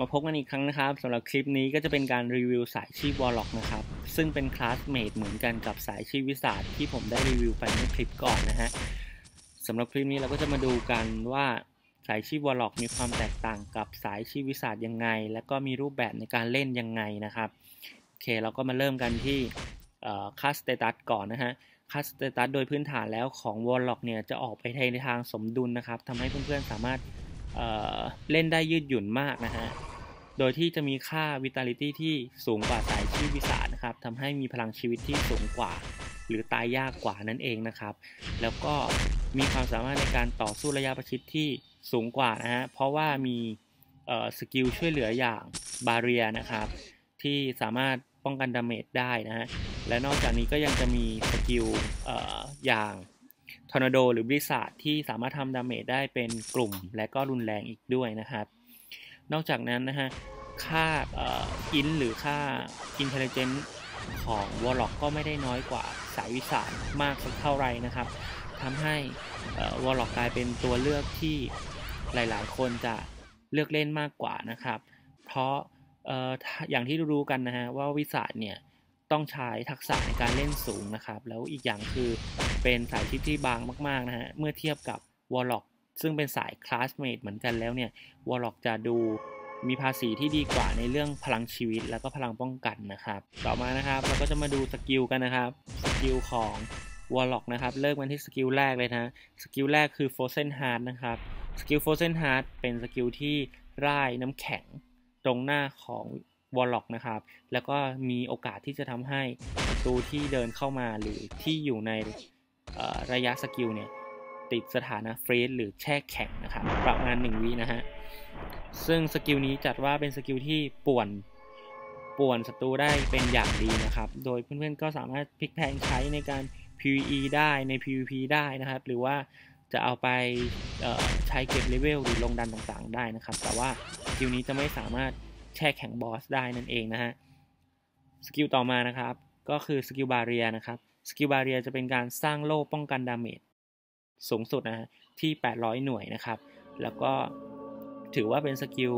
มาพบกันอีกครั้งนะครับสำหรับคลิปนี้ก็จะเป็นการรีวิวสายชีพวอลล็อกนะครับ ซึ่งเป็นคลาสเมทเหมือนกันกับสายชีพวิสาที่ผมได้รีวิวไปเมื่อคลิปก่อนนะฮะสำหรับคลิปนี้เราก็จะมาดูกันว่าสายชีพวอลล็อกมีความแตกต่างกับสายชีพวิสายังไง และก็มีรูปแบบในการเล่นยังไงนะครับโอเคเราก็มาเริ่มกันที่ค่าสเตตัสก่อนนะฮะค่าสเตตัสโดยพื้นฐานแล้วของวอลล็อกเนี่ยจะออกไปในทางสมดุลนะครับทำให้เพื่อนๆสามารถเล่นได้ยืดหยุ่นมากนะฮะ โดยที่จะมีค่า Vitality ที่สูงกว่าสายชีพวิสานะครับทำให้มีพลังชีวิตที่สูงกว่า หรือตายยากกว่านั่นเองนะครับ แล้วก็มีความสามารถในการต่อสู้ระยะประชิดที่สูงกว่านะฮะเพราะว่ามีสกิลช่วยเหลืออย่างบาเรียนะครับ ที่สามารถป้องกันดาเมจได้นะฮะและนอกจากนี้ก็ยังจะมีสกิลอย่างทอร์นาโดหรือบริษัทที่สามารถทำดาเมจได้เป็นกลุ่ม และก็รุนแรงอีกด้วยนะครับ นอกจากนั้นนะฮะ ค่าอินหรือค่าอินเทลเจนต์ของวอลล็อกก็ไม่ได้น้อยกว่าสายวิสานมากสักเท่าไรนะครับทำให้วอลล็อกกลายเป็นตัวเลือกที่หลาย ๆ คนจะเลือกเล่นมากกว่านะครับ เพราะอย่างที่รู้กันนะฮะว่าวิสาเนี่ยต้องใช้ทักษะในการเล่นสูงนะครับ แล้วอีกอย่างคือเป็นสายชิปที่บางมาก ๆ นะฮะ เมื่อเทียบกับวอลล็อก ซึ่งเป็นสายคลาสเมทเหมือนกันแล้วเนี่ยวอลล็อกจะดูมีภาษีที่ดีกว่าในเรื่องพลังชีวิตแล้วก็พลังป้องกันนะครับ ต่อมานะครับเราก็จะมาดูสกิลกันนะครับสกิลของวอลล็อกนะครับเริ่มกันที่สกิลแรกเลยนะสกิลแรกคือ Frozen Heart นะครับสกิล Frozen Heart เป็นสกิลที่ร่ายน้ำแข็งตรงหน้าของวอลล็อกนะครับแล้วก็มีโอกาสที่จะทำให้ศัตรูที่เดินเข้ามาหรือที่อยู่ในระยะสกิลเนี่ย ติดสถานะฟรีซหรือแช่แข็งนะครับประมาณ1วินะฮะซึ่งสกิลนี้จัดว่าเป็นสกิลที่ป่วนป่วนศัตรูได้เป็นอย่างดีนะครับ โดยเพื่อนๆก็สามารถพลิกแพงใช้ในการ PVE ได้ใน PVP ได้นะครับ หรือว่าจะเอาไปใช้เก็บเลเวลหรือลงดันต่างๆได้นะครับ แต่ว่าสกิลนี้จะไม่สามารถแช่แข็งบอสได้นั่นเองนะฮะสกิลต่อมานะครับ ก็คือสกิลบาเรียนะครับสกิลบาเรียจะเป็นการสร้างโล่ป้องกันดาเมจ สูงสุดนะฮะที่ 800 หน่วยนะครับ แล้วก็ถือว่าเป็นสกิล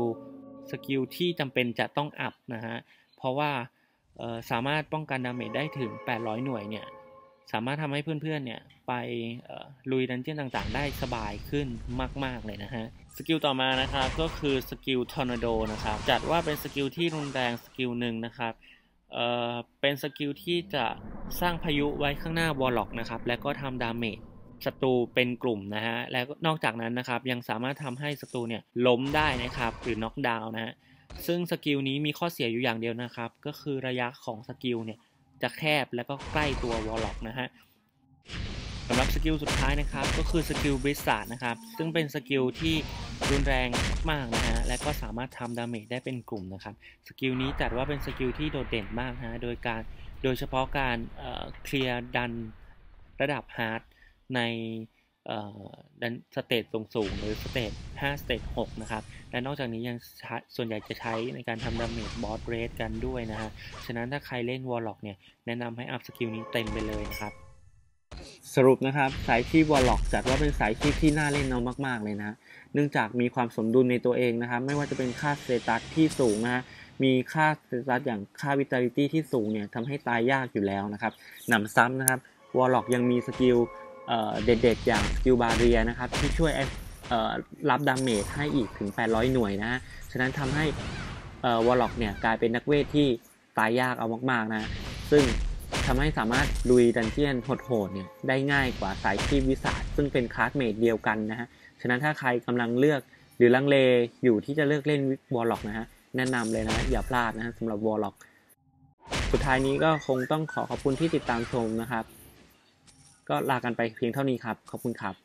สกิลที่จำเป็นจะต้องอัพนะฮะ เพราะว่าสามารถป้องกันดาเมจได้ถึง 800 หน่วยเนี่ย สามารถทำให้เพื่อนๆ เนี่ยไปลุยดันเจี้ยนต่างๆ ได้สบายขึ้นมาก ๆ เลยนะฮะ สกิลต่อมานะครับก็คือสกิลทอร์นาโดนะครับ จัดว่าเป็นสกิลที่รุนแรงสกิลหนึ่งนะครับเเป็นสกิลที่จะสร้างพายุไว้ข้างหน้าวอลล็อกนะครับ และก็ทำดาเมจ ศัตรูเป็นกลุ่มนะฮะแล้วนอกจากนั้นนะครับยังสามารถทำให้ศัตรูเนี่ยล้มได้นะครับหรือน็อกดาวน์นะฮะซึ่งสกิลนี้มีข้อเสียอยู่อย่างเดียวนะครับ ก็คือระยะของสกิลเนี่ยจะแคบแล้วก็ใกล้ตัววอลล็อกนะฮะสำหรับสกิลสุดท้ายนะครับก็คือสกิลบริษัทนะครับซึ่งเป็นสกิลที่รุนแรงมากนะฮะและก็สามารถทำดาเมจได้เป็นกลุ่มนะครับสกิลนี้จัดว่าเป็นสกิลที่โดดเด่นมากฮะโดยการโดยเฉพาะการเคลียร์ดันระดับฮาร์ด ในสเตจสูงๆหรือสเตจ5สเตจ6นะครับ และนอกจากนี้ยังส่วนใหญ่จะใช้ในการทำดาเมจบอสเรสกันด้วยนะฮะ ฉะนั้นถ้าใครเล่นวอลล็อกเนี่ย แนะนำให้อัพสกิลนี้เต็มไปเลยนะครับ สรุปนะครับ สายชีพวอลล็อกจัดว่าเป็นสายชีพที่น่าเล่นนองมาก ๆ เลยนะเนื่องจากมีความสมดุลในตัวเองนะครับ ไม่ว่าจะเป็นค่าสเตตัสที่สูงนะฮะมีค่าสเตตัสอย่างค่าวิตาลิตี้ที่สูงเนี่ยทำให้ตายยากอยู่แล้วนะครับหนำซ้ำนะครับวอลล็อกยังมีสกิล เด็ดๆ อย่างสกิลบาเรียนะครับ ที่ช่วยรับดาเมจให้อีกถึง 800 หน่วยนะ ฉะนั้นทำให้วอลล็อกเนี่ยกลายเป็นนักเวทที่ตายยากเอามากๆนะ ซึ่งทำให้สามารถลุยดันเจียนโหดๆเนี่ยได้ง่ายกว่าสายชีพวิสาซึ่งเป็นคลาสเมทเดียวกันนะฮะ ฉะนั้นถ้าใครกำลังเลือกหรือลังเลอยู่ที่จะเลือกเล่นวอลล็อกนะฮะแนะนำเลยนะอย่าพลาดนะฮะสำหรับวอลล็อกสุดท้ายนี้ก็คงต้องขอขอบคุณที่ติดตามชมนะครับ ก็ลากันไปเพียงเท่านี้ครับ ขอบคุณครับ